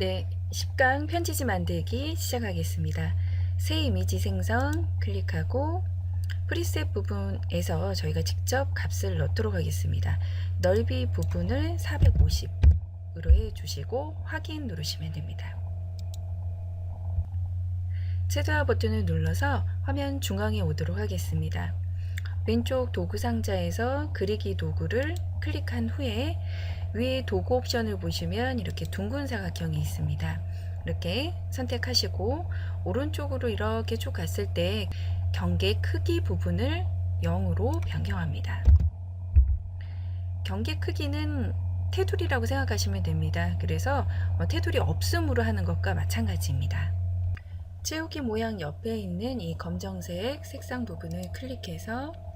네, 10강 편지지 만들기 시작하겠습니다. 새 이미지 생성 클릭하고 프리셋 부분에서 저희가 직접 값을 넣도록 하겠습니다. 넓이 부분을 450으로 해주시고 확인 누르시면 됩니다. 최대화 버튼을 눌러서 화면 중앙에 오도록 하겠습니다. 왼쪽 도구 상자에서 그리기 도구를 클릭한 후에 위에 도구 옵션을 보시면 이렇게 둥근 사각형이 있습니다. 이렇게 선택하시고 오른쪽으로 이렇게 쭉 갔을 때 경계 크기 부분을 0으로 변경합니다. 경계 크기는 테두리라고 생각하시면 됩니다. 그래서 뭐 테두리 없음으로 하는 것과 마찬가지입니다. 채우기 모양 옆에 있는 이 검정색 색상 부분을 클릭해서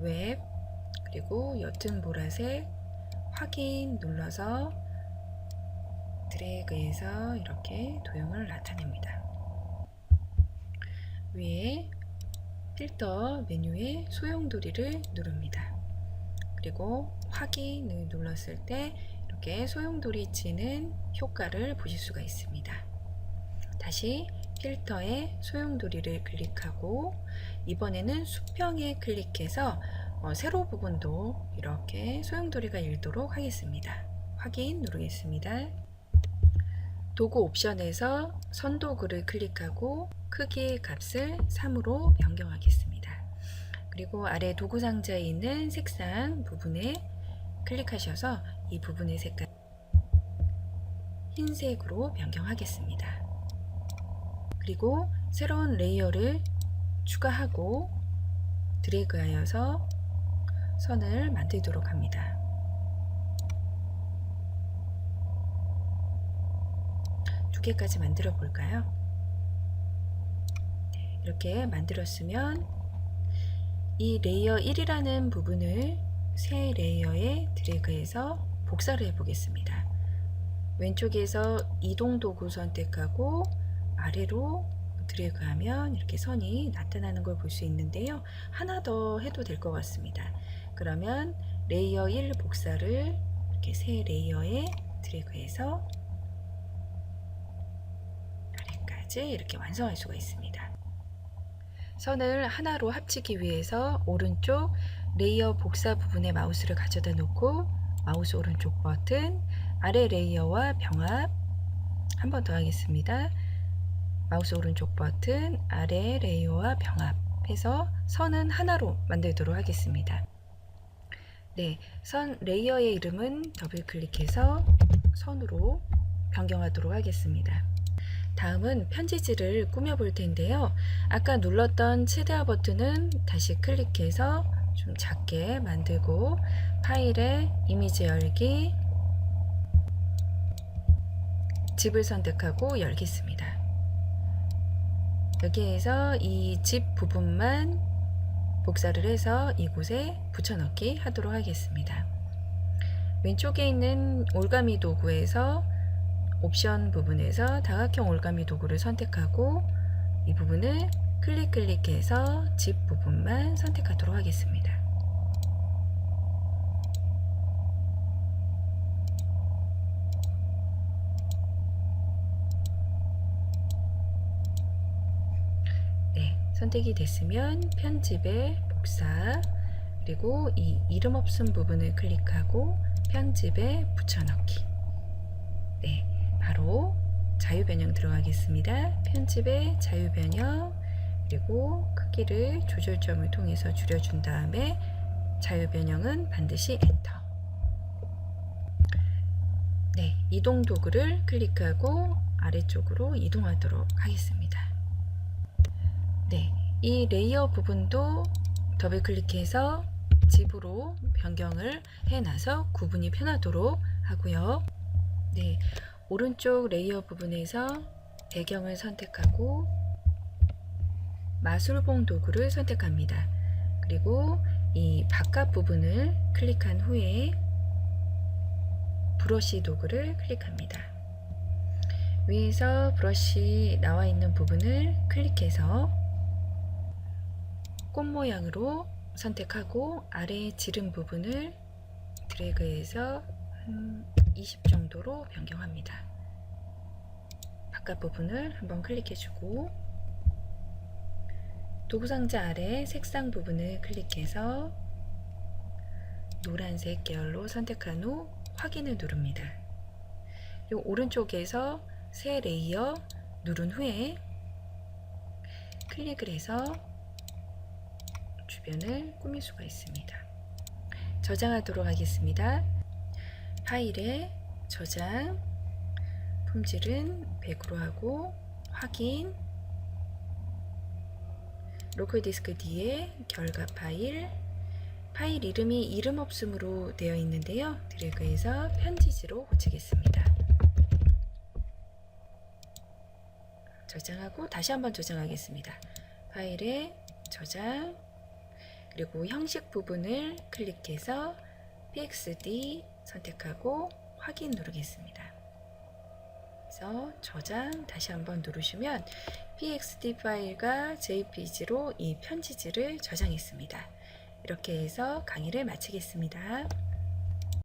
웹 그리고 옅은 보라색 확인 눌러서 드래그해서 이렇게 도형을 나타냅니다. 위에 필터 메뉴에 소용돌이를 누릅니다. 그리고 확인을 눌렀을 때 이렇게 소용돌이 치는 효과를 보실 수가 있습니다. 다시 필터에 소용돌이를 클릭하고 이번에는 수평에 클릭해서 어, 세로 부분도 이렇게 소용돌이가 일도록 하겠습니다. 확인 누르겠습니다. 도구 옵션에서 선도구를 클릭하고 크기 값을 3으로 변경하겠습니다. 그리고 아래 도구 상자에 있는 색상 부분에 클릭하셔서 이 부분의 색깔 흰색으로 변경하겠습니다. 그리고 새로운 레이어를 추가하고 드래그하여서 선을 만들도록 합니다. 두 개까지 만들어 볼까요? 네, 이렇게 만들었으면 이 레이어 1이라는 부분을 새 레이어에 드래그해서 복사를 해 보겠습니다. 왼쪽에서 이동 도구 선택하고 아래로 드래그하면 이렇게 선이 나타나는 걸 볼 수 있는데요. 하나 더 해도 될 것 같습니다. 그러면 레이어 1 복사를 이렇게 새 레이어에 드래그해서 아래까지 이렇게 완성할 수가 있습니다. 선을 하나로 합치기 위해서 오른쪽 레이어 복사 부분에 마우스를 가져다 놓고 마우스 오른쪽 버튼 아래 레이어와 병합 한 번 더 하겠습니다. 마우스 오른쪽 버튼 아래 레이어와 병합해서 선은 하나로 만들도록 하겠습니다. 네, 선 레이어의 이름은 더블 클릭해서 선으로 변경하도록 하겠습니다. 다음은 편지지를 꾸며 볼 텐데요. 아까 눌렀던 최대화 버튼은 다시 클릭해서 좀 작게 만들고 파일에 이미지 열기 집을 선택하고 열겠습니다. 여기에서 이 집 부분만 복사를 해서 이곳에 붙여넣기 하도록 하겠습니다. 왼쪽에 있는 올가미 도구에서 옵션 부분에서 다각형 올가미 도구를 선택하고 이 부분을 클릭 클릭해서 집 부분만 선택하도록 하겠습니다. 네, 선택이 됐으면 편집에 복사 그리고 이 이름 없음 부분을 클릭하고 편집에 붙여넣기 네, 바로 자유 변형 들어가겠습니다. 편집에 자유 변형 그리고 크기를 조절점을 통해서 줄여준 다음에 자유 변형은 반드시 엔터. 네, 이동 도구를 클릭하고 아래쪽으로 이동하도록 하겠습니다. 네, 이 레이어 부분도 더블 클릭해서 집으로 변경을 해놔서 구분이 편하도록 하고요. 네, 오른쪽 레이어 부분에서 배경을 선택하고 마술봉 도구를 선택합니다. 그리고 이 바깥 부분을 클릭한 후에 브러쉬 도구를 클릭합니다. 위에서 브러쉬 나와 있는 부분을 클릭해서 꽃 모양으로 선택하고 아래 지름 부분을 드래그해서 한 20 정도로 변경합니다. 바깥 부분을 한번 클릭해주고 도구 상자 아래 색상 부분을 클릭해서 노란색 계열로 선택한 후 확인을 누릅니다. 이 오른쪽에서 새 레이어 누른 후에 클릭을 해서 주변을 꾸밀 수가 있습니다. 저장하도록 하겠습니다. 파일에 저장, 품질은 100으로 하고 확인, 로컬 디스크 뒤에 결과 파일, 파일 이름이 이름 없음으로 되어 있는데요. 드래그해서 편지지로 고치겠습니다. 저장하고 다시 한번 저장하겠습니다. 파일에 저장, 그리고 형식 부분을 클릭해서 pxd 선택하고 확인 누르겠습니다. 그래서 저장 다시 한번 누르시면 pxd 파일과 jpg로 이 편지지를 저장했습니다. 이렇게 해서 강의를 마치겠습니다.